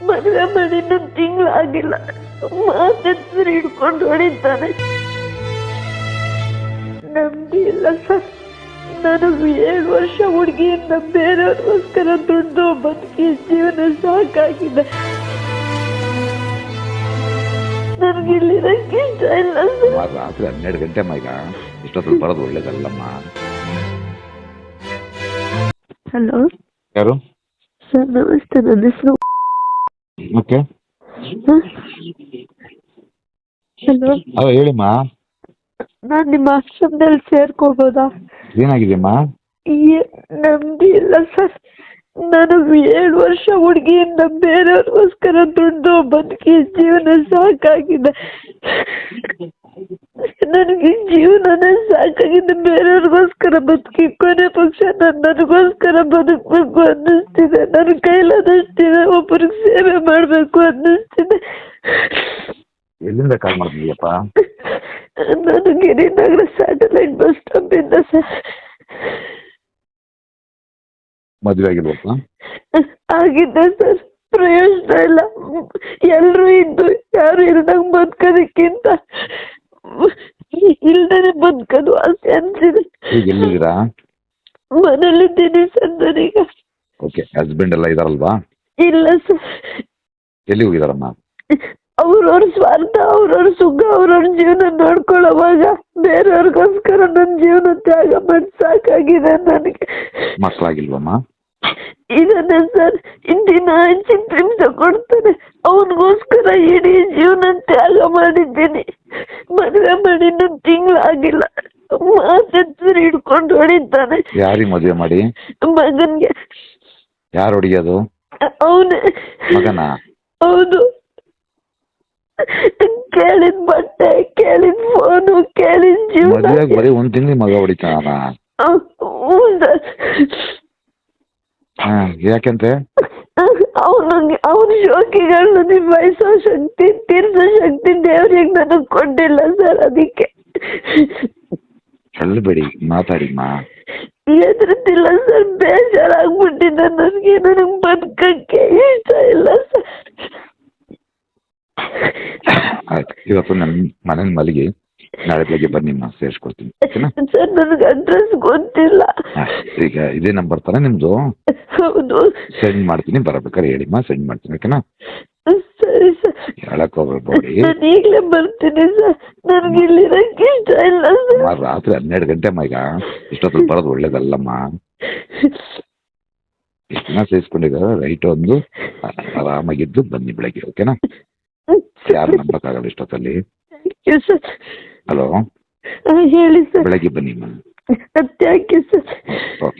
ಮದುವೆ ಮಾಡಿದ್ದು ತಿಂಗಳಾಗಿಲ್ಲ. ಮಾತೆತ್ತರ ಹಿಡ್ಕೊಂಡು ಹೊಡಿತಾನೆ. ನಂಬಿಲ್ಲ ಸರ್. ನಾನು ಏಳು ವರ್ಷ ಹುಡುಗಿಯಿಂದ ಬೇರೆಯವ್ರಿಗೋಸ್ಕರ ದುಡ್ಡು ಬದುಕಿ ಜೀವನ ಸಾಕಾಗಿದೆ. ನನಗೆ ಇಲ್ಲಿರಕ್ಕೆ ಇಷ್ಟ ಇಲ್ಲ ಸರ್. ರಾತ್ರಿ ಹನ್ನೆರಡು ಗಂಟೆ ಅಮ್ಮ ಈಗ ಇಷ್ಟೊತ್ತಲ್ಲಿ ಬರೋದು ಒಳ್ಳೇದಲ್ಲಮ್ಮ? ಹಲೋ? ಯಾರು? ಸರ್ ನಮಸ್ತೆ ನನ್ನ ಹೆಸರು ಓಕೆ ಹಲೋ? ಹಲೋ ಹೇಳಿಮ್ಮ. ನಾನು ನಿಮ್ಮ ಆಶ್ರಮದಲ್ಲಿ ಸೇರ್ಕೋಬೋದಾ? ಏನಾಗಿದೆಯಮ್ಮ ಏ- ನೆಮ್ಮದಿ ಇಲ್ಲ ಸರ್. ನಾನು ಏಳು ವರ್ಷ ಹುಡುಗಿಯಿಂದ ಬೇರೆಯವ್ರಿಗೋಸ್ಕರ ದುಡ್ಡು ಬದುಕಿ ಜೀವನ ಸಾಕಾಗಿದೆ. ನನಗೆ ಜೀವನನೇ ಸಾಕಾಗಿದೆ. ಬೇರೆಯವ್ರಿಗೋಸ್ಕರ ಬದುಕಿ ಕೊನೆ ಪಕ್ಷ ನಾನು ನನಗೋಸ್ಕರ ಬದುಕಬೇಕು ಅನ್ನಿಸ್ತಿದೆ. ನನ್ನ ಕೈಲಾದಷ್ಟಿದೆ ಒಬ್ಬರಿಗೆ ಸೇವೆ ಮಾಡಬೇಕು ಅನ್ನಿಸ್ತಿದೆ. ಎಲ್ಲಿಂದ ಕಾಲ್ ಮಾಡ್ತಿದ್ಯಪ್ಪ ನಾನು ಗಿರಿನಗರ ಸ್ಯಾಟಲೈಟ್ ಬಸ್ ಸ್ಟಾಪ್ ಇಂದ ಸರ್. ಮದುವೆ ಆಗಿಲ್ವಪ್ಪ? ಆಗಿದೆ ಸರ್. ಪ್ರಯೋಜನ ಇಲ್ಲ. ಎಲ್ಲರೂ ಇದ್ದು ಯಾರು ಇಲ್ದಂಗ ಬದುಕೋದಕ್ಕಿಂತ ಇಲ್ದೇನೆ ಬದುಕೋದು ಆಸೆ ಅನ್ಸಿದೆ. ಈಗ ಎಲ್ಲಿದ್ದೀರಾ? ಮನೇಲಿದ್ದೀನಿ ಸರ್ ಈಗ. ಓಕೆ ಹಸ್ಬೆಂಡ್ ಎಲ್ಲ ಇದಾರಲ್ವಾ? ಇಲ್ಲ ಸರ್. ಎಲ್ಲಿ ಹೋಗಿದಾರಮ್ಮ? ಅವ್ರವ್ರ ಸ್ವಾರ್ಥ ಅವ್ರವ್ರ ಸುಖ ಅವ್ರವ್ರ ಜೀವನ ನೋಡ್ಕೊಳ್ಳೋವಾಗ ಬೇರೆಯವ್ರಿಗೋಸ್ಕರ ನನ್ನ ಜೀವನ ತ್ಯಾಗ ಮಾಡಿ ಸಾಕಾಗಿದೆ ನನಗೆ. ಮಕ್ಕಳಾಗಿಲ್ವಮ್ಮ? ಇದನ್ನೇ ಸರ್. ದಿನ ಹಂಚಿ ಹಿಂಸೆ ಕೊಡ್ತಾನೆ ಅವನಿಗೋಸ್ಕರ ಇಡೀ ಜೀವನ ತ್ಯಾಗ ಮಾಡಿದ್ದೀನಿ. ಮದುವೆ ಮಾಡಿ ಇನ್ನೊಂದು ತಿಂಗಳಾಗಿಲ್ಲ. ಮಾತೆತ್ತರ ಹಿಡ್ಕೊಂಡು ಹೊಡಿತಾನೆ. ಯಾರಿಗೆ ಮದುವೆ ಮಾಡಿ? ಮಗನ್ಗೆ. ಯಾರು ಹೊಡಿಯೋದು ಅವನು. ಮಗನ? ಹೌದು ಕೇಳಿದ ಬಟ್ಟೆ ಕೇಳಿದ ಫೋನು ಕೇಳಿದ ಜೀವನ. ಮದುವೆಗೆ ಬರೀ ಒಂದ್ ತಿಂಗಳಿಗೆ ಮಗ ಹೊಡಿತಾನ? ಹ್ಞೂ ಸರ್ ಯಾಕೆಂತೆ? ಅವನಿಗೆ ಅವನ ಶೋಕಿಗಳನ್ನ ನಿಭಾಯಿಸೋ ಶಕ್ತಿ ನನಗೆ ಕೊಟ್ಟಿಲ್ಲ ಸರ್ ಅದಕ್ಕೆ. ಹೇಳಬೇಡಿ ಮಾತಾಡಿಮ್ಮ. ಎದುರುತ್ತಿಲ್ಲ ಸರ್ ಬೇಜಾರಾಗ್ಬಿಟ್ಟಿದೆ ನನಗೆ ನನಗೆ ಬದುಕಕ್ಕೆ ಇಷ್ಟ ಇಲ್ಲ ಸರ್. ಆಯ್ತು ಇವತ್ತು ನನ್ನ ಮನೇಲಿ ಮಲಗಿ ನಾಳೆ ಬೆಳಗ್ಗೆ ಬನ್ನಿಮ್ಮ ಸೇರಿಸ್ಕೊಡ್ತೀನಿ ಓಕೆನಾ? ಸರ್ ನನಗೆ ಅಡ್ರೆಸ್ ಗೊತ್ತಿಲ್ಲ. ಹಾ, ಈಗ ಇದೇ ನಂಬರ್ ತಾನೇ ನಿಮ್ಮದು ಹೌದು. ಸೆಂಡ್ ಮಾಡ್ತೀನಿ ಬರಬೇಕಾದ್ರೆ ಹೇಳಿಮ್ಮ ಸೆಂಡ್ ಮಾಡ್ತೀನಿ ಓಕೆನಾ? ಹೇಳಕ್ ಹೋಗ್ಬೇಡಿ ಈಗಲೇ ಬರ್ತೀನಿ ಸರ್. ನನಗೆ ಇಷ್ಟ ಇಲ್ಲ ರಾತ್ರಿ ಹನ್ನೆರಡು ಗಂಟೆ ಅಮ್ಮ ಈಗ. ಇಷ್ಟೊತ್ತಲ್ಲಿ ಬರೋದು ಒಳ್ಳೇದಲ್ಲಮ್ಮ. ಎಷ್ಟು ದಿನ ಸೇರಿಸ್ಕೊಂಡಿದ್ದಾರೆ ರೈಟ್ ಒಂದು ಆರಾಮಾಗಿದ್ದು ಬನ್ನಿ ಬೆಳಗ್ಗೆ ಓಕೆನಾ ಯಾರು ನಂಬಕ್ಕಾಗಲ್ಲ ಇಷ್ಟೊತ್ತಲ್ಲಿ. ಹಲೋ ಹೇಳಿ ಸರ್. ಬೆಳಗ್ಗೆ ಬನ್ನಿ ಥ್ಯಾಂಕ್ ಯು ಸರ್. ಓಕೆ